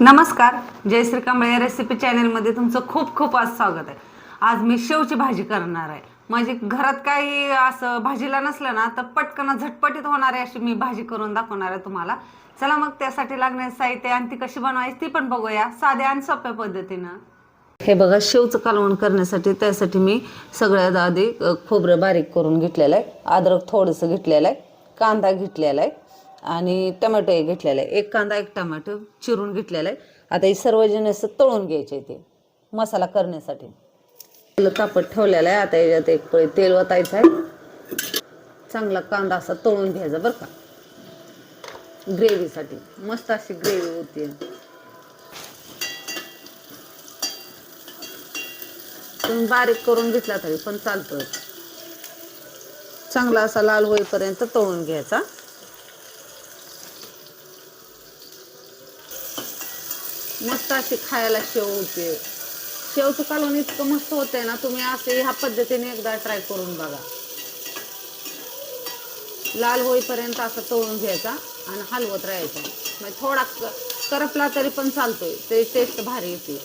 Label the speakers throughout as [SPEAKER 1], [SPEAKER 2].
[SPEAKER 1] नमस्कार जयश्री कांबळे रेसिपी चॅनलमध्ये तुमचं खूप खूप आज स्वागत आहे. आज मी शेवची भाजी करणार आहे. म्हणजे घरात काही असं भाजीला नसलं ना तर पटकन झटपटीत होणारी अशी मी भाजी करून दाखवणार आहे तुम्हाला. चला मग त्यासाठी लागणारे साहित्य आणि ती कशी बनवायची ती पण बघूया साध्या आणि सोप्या पद्धतीनं. हे बघा शेवचं कालवण करण्यासाठी त्यासाठी मी सगळ्यात आधी खोबरं बारीक करून घेतलेलं आहे. अद्रक थोडंसं घेतलेलं आहे. कांदा घेतलेला आहे. आणि टमॅटो एक घेतलेला आहे. एक कांदा एक टमॅटो चिरून घेतलेला आहे. आता हे सर्वजण असं तळून घ्यायचे ते मसाला करण्यासाठी. तेल तापत ठेवलेलं आहे. आता याच्यात एक पळी तेल ओतायचं आहे. चांगला कांदा असा तळून घ्यायचा बरं का. ग्रेव्हीसाठी. मस्त अशी ग्रेव्ही होती. तुम्ही बारीक करून घेतला तरी पण चालतं चांगला असा लाल होईपर्यंत तळून घ्यायचा. मस्त अशी खायला शेव होते. शेवचं कालवण इतकं मस्त होतंय ना तुम्ही असे ह्या पद्धतीने एकदा ट्राय करून बघा. लाल होईपर्यंत असं तळून घ्यायचा आणि हलवत राहायचा. म्हणजे थोडा करपला तरी पण चालतोय ते टेस्ट भारी येते.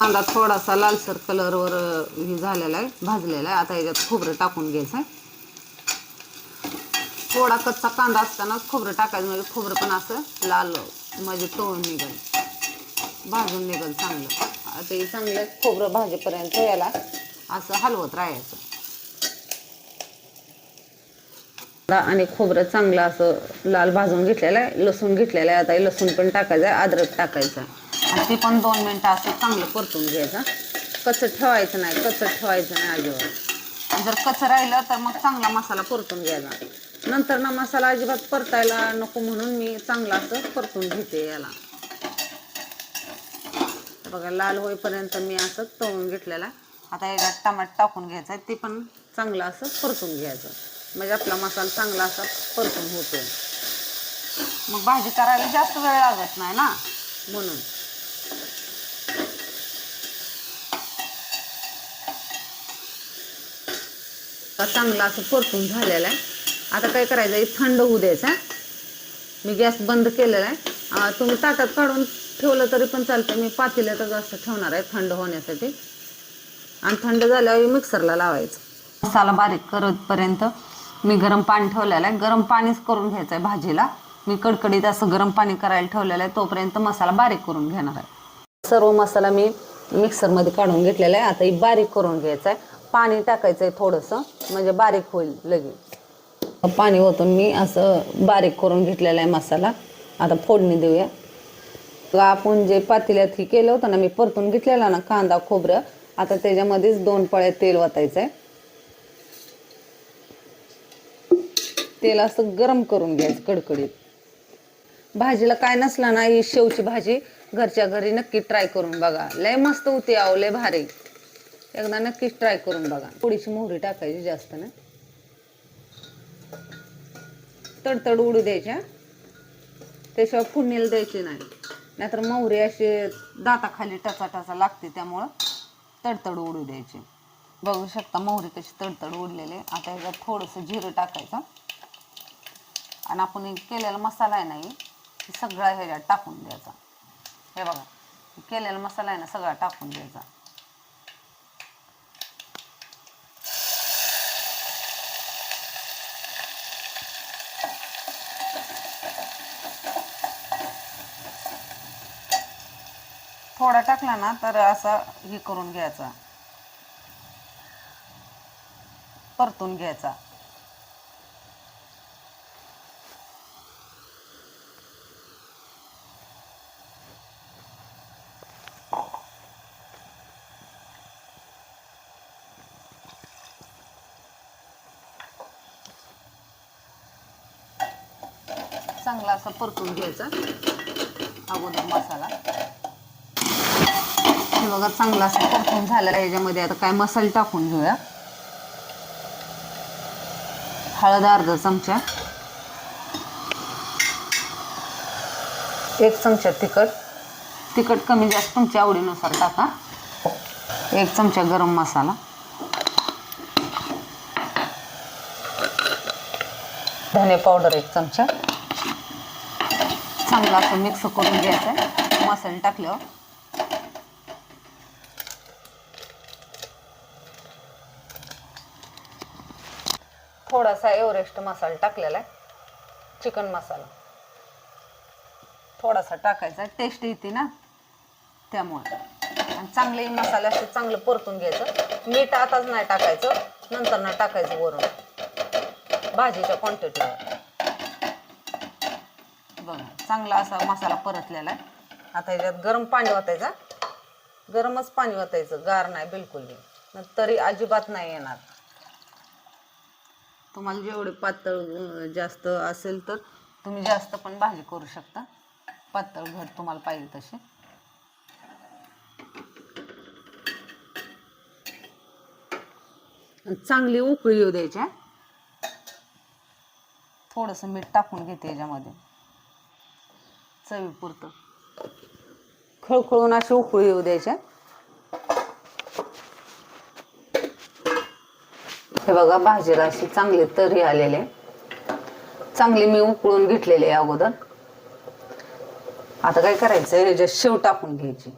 [SPEAKER 1] कांदा थोडासा लालसर कलरवर हे झालेला आहे भाजलेला आहे. आता याच्यात खोबरं टाकून घ्यायचं आहे थोडा कच्चा कांदा असताना खोबरं टाकायचं म्हणजे खोबरं पण असं लाल म्हणजे तळून निघल. भाजून निघल चांगलं. आता हे चांगलं खोबरं भाजेपर्यंत याला असं हलवत राहायचं. आणि खोबरं चांगलं असं लाल भाजून घेतलेलं आहे लसूण घेतलेलं आहे. आता लसूण पण टाकायचं आहे अद्रक टाकायचं आहे. आणि ते पण दोन मिनटं असं चांगलं परतून घ्यायचं. कच्चं ठेवायचं नाही कच्चं ठेवायचं नाही अजिबात. जर कच्चं राहिलं तर मग चांगला मसाला परतून घ्यायचा. नंतर ना मसाला अजिबात परतायला नको म्हणून मी चांगला असं परतून घेते याला. बघा लाल होईपर्यंत मी असं तळून घेतलेला. आता याच्यात टमाट टाकून घ्यायचं आहे ते पण चांगलं असं परतून घ्यायचं. म्हणजे आपला मसाला चांगला असा परतून होतो मग भाजी करायला जास्त वेळ लागत नाही ना? म्हणून. चांगला असं परतून झालेला आहे. आता काय करायचं आहे थंड होऊ द्यायचा मी गॅस बंद केलेला आहे. तुम्ही ताटात काढून ठेवलं तरी पण चालतं. मी पातेल्यातच असं ठेवणार आहे थंड होण्यासाठी. आणि थंड झाल्यावर मिक्सरला लावायचं. मसाला बारीक करतपर्यंत मी गरम पाणी ठेवलेलं आहे. गरम पाणीच करून घ्यायचं आहे भाजीला. मी कडकडीत असं गरम पाणी करायला ठेवलेलं आहे. तोपर्यंत मसाला बारीक करून घेणार आहे. सर्व मसाला मी मिक्सरमध्ये काढून घेतलेला आहे. आता ही बारीक करून घ्यायचं आहे पाणी टाकायचं आहे थोडंसं. म्हणजे बारीक होईल लगेच. पाणी ओतून मी असं बारीक करून घेतलेला आहे मसाला. आता फोडणी देऊया. तर आपण जे पातेल्यात हे केलं होतं ना मी परतून घेतलेला ना कांदा खोबरं आता त्याच्यामध्येच दोन पळ्या तेल वाटायचं आहे. तेल असं गरम करून घ्यायचं कडकडीत. भाजीला काय नसलं ना ही शेवची भाजी घरच्या घरी नक्की ट्राय करून बघा. लय मस्त होती आव लय भारी. एकदा नक्कीच ट्राय करून बघा. थोडीशी मोहरी टाकायची जास्त ना. तडतड उडू द्यायच्या. त्याशिवाय फुडणीला द्यायची नाही. नाहीतर मोहरी अशी दाताखाली टचा टचा लागते त्यामुळं तडतड उडू द्यायची. बघू शकता मोहरी कशी तडतड उडलेले आता ह्याच्यात थोडंसं जिरं टाकायचं. आणि आपण हे केलेला मसाला आहे ना हे सगळा ह्याच्यात टाकून द्यायचा. हे बघा केलेला मसाला आहे ना सगळा टाकून द्यायचा. थोडा टाकला ना तर असा हे करून घ्यायचा. परतून घ्यायचा. चांगला असा परतून घ्यायचा अगोदर मसाला. हे वगैरे चांगला असं परतून झालेला याच्यामध्ये. आता काय मसाले टाकून घेऊया. हळद अर्धा चमचा. एक चमचा तिखट. तिखट कमी जास्त तुमच्या आवडीनुसार टाका. एक चमचा गरम मसाला. धने पावडर एक चमचा. चांगला असं मिक्स करून घ्यायचं आहे मसाले टाकल्यावर. थोडासा एव्हरेस्ट मसाला टाकलेला आहे चिकन मसाला. थोडासा टाकायचा टेस्ट येते ना त्यामुळे. आणि चांगले मसाले असे चांगलं परतून घ्यायचं. मीठ आताच नाही टाकायचं नंतर ना टाकायचं वरून. भाजीच्या क्वांटिटीवर बघा चांगला असा मसाला परतलेला आहे. आता ह्याच्यात गरम पाणी ओतायचा. गरमच पाणी ओतायचं गार नाही बिलकुल नाही. तरी अजिबात नाही येणार. तुम्हाला जेवढे पातळ जास्त असेल तर तुम्ही जास्त पण भाजी करू शकता. पातळ घट तुम्हाला पाहिजे तशी चांगली उकळी येऊ द्यायची हा. थोडंसं मीठ टाकून घेते याच्यामध्ये. चवीपुरतं. खळखळून अशी उकळी येऊ द्यायच्या हे बघा भाजीला अशी चांगली तरी आलेले. चांगली मी उकळून घेतलेली आहे अगोदर. आता काय करायचं ह्याच्यात शेव टाकून घ्यायची.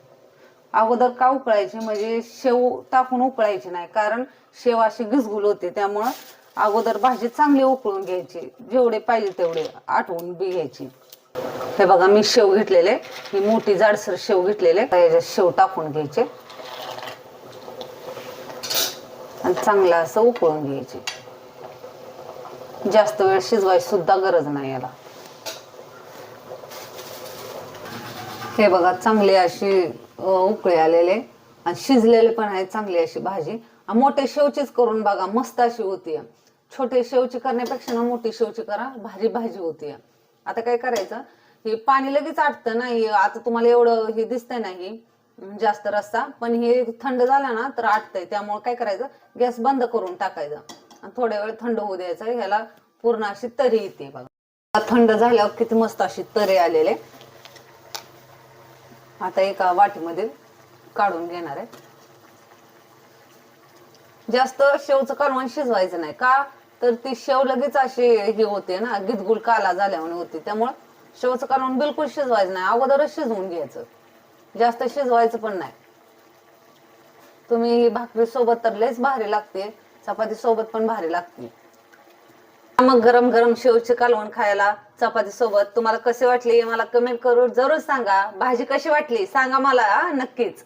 [SPEAKER 1] अगोदर का उकळायची? म्हणजे शेव टाकून उकळायची नाही कारण शेव अशी घिसगुल होते त्यामुळं अगोदर भाजी चांगली उकळून घ्यायची. जेवढे पाहिजे तेवढे आठवून बी घ्यायची. हे बघा मी शेव घेतलेले. ही मोठी जाडसर शेव घेतलेले. याच्यात शेव टाकून घ्यायचे. आणि चांगलं असं उकळून घ्यायचे. जास्त वेळ शिजवायची सुद्धा गरज नाही याला. हे बघा चांगले अशी उकळे आलेले आणि शिजलेले पण आहे चांगली अशी भाजी. आणि मोठे शेवचीच करून बघा मस्त अशी होती. छोटे शेवची करण्यापेक्षा ना मोठी शेवची करा भाजी भाजी होती. आता काय करायचं? हे पाणी लगेच आटतं ना हे आता तुम्हाला एवढं हे दिसतंय ना हे जास्त रस्सा पण हे थंड झाला ना तर आटतंय. त्यामुळे काय करायचं? गॅस बंद करून टाकायचा. आणि थोड्या वेळ थंड होऊ द्यायचं. ह्याला पूर्ण अशी तरी येते बघा. थंड झाल्यावर किती मस्त अशी तरी आलेले. आता एका वाटीमध्ये काढून घेणार आहे. जास्त शेवचं कालवण शिजवायचं नाही. का? तर ती शेव लगेच अशी हे होते ना गिजगुल काला झाल्यामुळे होती. त्यामुळे शेवचं कालवण बिलकुल शिजवायचं नाही. अगोदरच शिजवून घ्यायचं. जास्त शिजवायचं पण नाही. तुम्ही ही भाकरी सोबत तर लयच भारी लागते चपाती सोबत पण भारी लागते. मग गरम गरम शेवचे कालवण खायला चपाती सोबत तुम्हाला कसे वाटले हे मला कमेंट करून जरूर सांगा. भाजी कशी वाटली? सांगा मला नक्कीच.